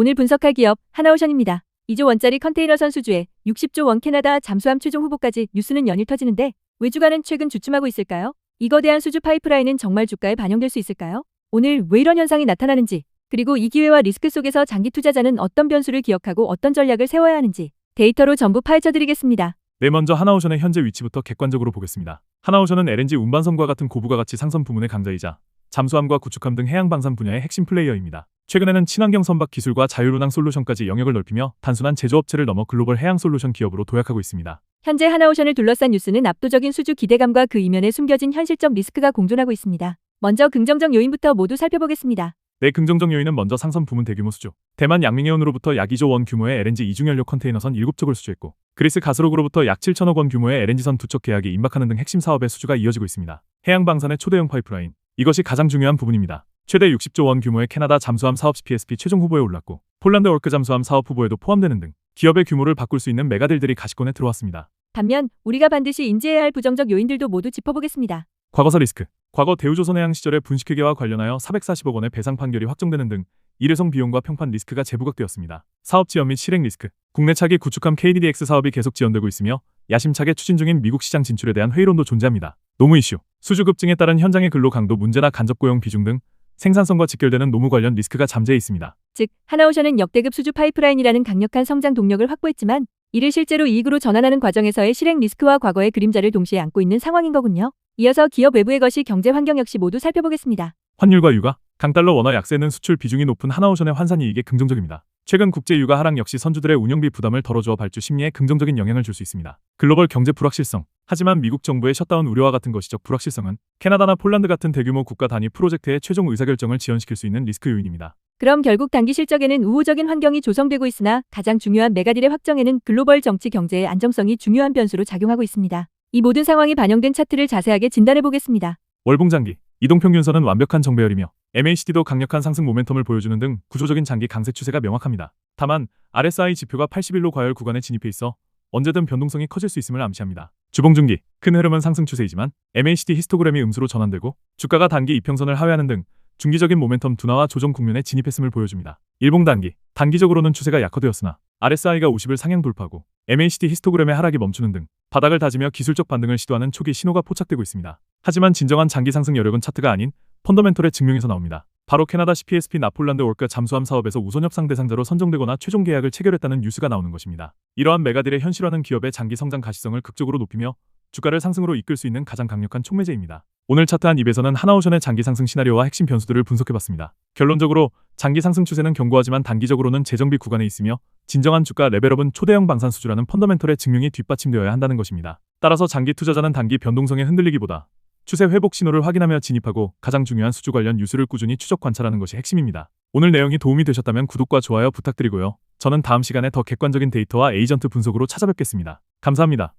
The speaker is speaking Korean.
오늘 분석할 기업 하나오션입니다. 2조 원짜리 컨테이너 선 수주에 60조 원 캐나다 잠수함 최종 후보까지 뉴스는 연일 터지는데 왜 주가는 최근 주춤하고 있을까요? 이 거 대한 수주 파이프라인은 정말 주가에 반영될 수 있을까요? 오늘 왜 이런 현상이 나타나는지 그리고 이 기회와 리스크 속에서 장기 투자자는 어떤 변수를 기억하고 어떤 전략을 세워야 하는지 데이터로 전부 파헤쳐 드리겠습니다. 네, 먼저 하나오션의 현재 위치부터 객관적으로 보겠습니다. 하나오션은 LNG 운반선과 같은 고부가 가치 상선 부문의 강자이자 잠수함과 구축함 등 해양 방산 분야의 핵심 플레이어입니다. 최근에는 친환경 선박 기술과 자율운항 솔루션까지 영역을 넓히며 단순한 제조업체를 넘어 글로벌 해양 솔루션 기업으로 도약하고 있습니다. 현재 하나오션을 둘러싼 뉴스는 압도적인 수주 기대감과 그 이면에 숨겨진 현실적 리스크가 공존하고 있습니다. 먼저 긍정적 요인부터 모두 살펴보겠습니다. 네, 긍정적 요인은 먼저 상선 부문 대규모 수주. 대만 양밍해운으로부터 약 2조 원 규모의 LNG 이중연료 컨테이너선 7척을 수주했고, 그리스 가스로그로부터 약 7천억 원 규모의 LNG선 2척 계약이 임박하는 등 핵심 사업의 수주가 이어지고 있습니다. 해양 방산의 초대형 파이프라인. 이것이 가장 중요한 부분입니다. 최대 60조 원 규모의 캐나다 잠수함 사업 PSP 최종 후보에 올랐고, 폴란드 월크 잠수함 사업 후보에도 포함되는 등 기업의 규모를 바꿀 수 있는 메가딜들이 가시권에 들어왔습니다. 반면 우리가 반드시 인지해야 할 부정적 요인들도 모두 짚어보겠습니다. 과거사 리스크. 과거 대우조선해양 시절의 분식회계와 관련하여 440억 원의 배상 판결이 확정되는 등 일회성 비용과 평판 리스크가 재부각되었습니다. 사업 지연 및 실행 리스크. 국내 차기 구축함 KDDX 사업이 계속 지연되고 있으며 야심차게 추진 중인 미국 시장 진출에 대한 회의론도 존재합니다. 노무 이슈. 수주 급증에 따른 현장의 근로 강도 문제나 간접 고용 비중 등 생산성과 직결되는 노무 관련 리스크가 잠재해 있습니다. 즉, 하나오션은 역대급 수주 파이프라인이라는 강력한 성장 동력을 확보했지만 이를 실제로 이익으로 전환하는 과정에서의 실행 리스크와 과거의 그림자를 동시에 안고 있는 상황인 거군요. 이어서 기업 외부의 것이 경제 환경 역시 모두 살펴보겠습니다. 환율과 유가, 강달러 원화 약세는 수출 비중이 높은 하나오션의 환산 이익에 긍정적입니다. 최근 국제 유가 하락 역시 선주들의 운영비 부담을 덜어주어 발주 심리에 긍정적인 영향을 줄 수 있습니다. 글로벌 경제 불확실성. 하지만 미국 정부의 셧다운 우려와 같은 것이적 불확실성은 캐나다나 폴란드 같은 대규모 국가 단위 프로젝트의 최종 의사결정을 지연시킬 수 있는 리스크 요인입니다. 그럼 결국 단기 실적에는 우호적인 환경이 조성되고 있으나 가장 중요한 메가딜의 확정에는 글로벌 정치 경제의 안정성이 중요한 변수로 작용하고 있습니다. 이 모든 상황이 반영된 차트를 자세하게 진단해 보겠습니다. 월봉장기, 이동평균선은 완벽한 정배열이며 MACD도 강력한 상승 모멘텀을 보여주는 등 구조적인 장기 강세 추세가 명확합니다. 다만 RSI 지표가 80일로 과열 구간에 진입해 있어 언제든 변동성이 커질 수 있음을 암시합니다. 주봉 중기, 큰 흐름은 상승 추세이지만 MACD 히스토그램이 음수로 전환되고 주가가 단기 이평선을 하회하는 등 중기적인 모멘텀 둔화와 조정 국면에 진입했음을 보여줍니다. 일봉 단기, 단기적으로는 추세가 약화되었으나 RSI가 50을 상향 돌파하고 MACD 히스토그램의 하락이 멈추는 등 바닥을 다지며 기술적 반등을 시도하는 초기 신호가 포착되고 있습니다. 하지만 진정한 장기 상승 여력은 차트가 아닌 펀더멘털의 증명에서 나옵니다. 바로 캐나다 CPSP 나폴란드 월가 잠수함 사업에서 우선 협상 대상자로 선정되거나 최종 계약을 체결했다는 뉴스가 나오는 것입니다. 이러한 메가딜의 현실화는 기업의 장기 성장 가시성을 극적으로 높이며 주가를 상승으로 이끌 수 있는 가장 강력한 촉매제입니다. 오늘 차트 한 입에서는 하나오션의 장기 상승 시나리오와 핵심 변수들을 분석해봤습니다. 결론적으로 장기 상승 추세는 견고하지만 단기적으로는 재정비 구간에 있으며 진정한 주가 레벨업은 초대형 방산 수주라는 펀더멘털의 증명이 뒷받침되어야 한다는 것입니다. 따라서 장기 투자자는 단기 변동성에 흔들리기보다 추세 회복 신호를 확인하며 진입하고 가장 중요한 수주 관련 뉴스를 꾸준히 추적 관찰하는 것이 핵심입니다. 오늘 내용이 도움이 되셨다면 구독과 좋아요 부탁드리고요. 저는 다음 시간에 더 객관적인 데이터와 에이전트 분석으로 찾아뵙겠습니다. 감사합니다.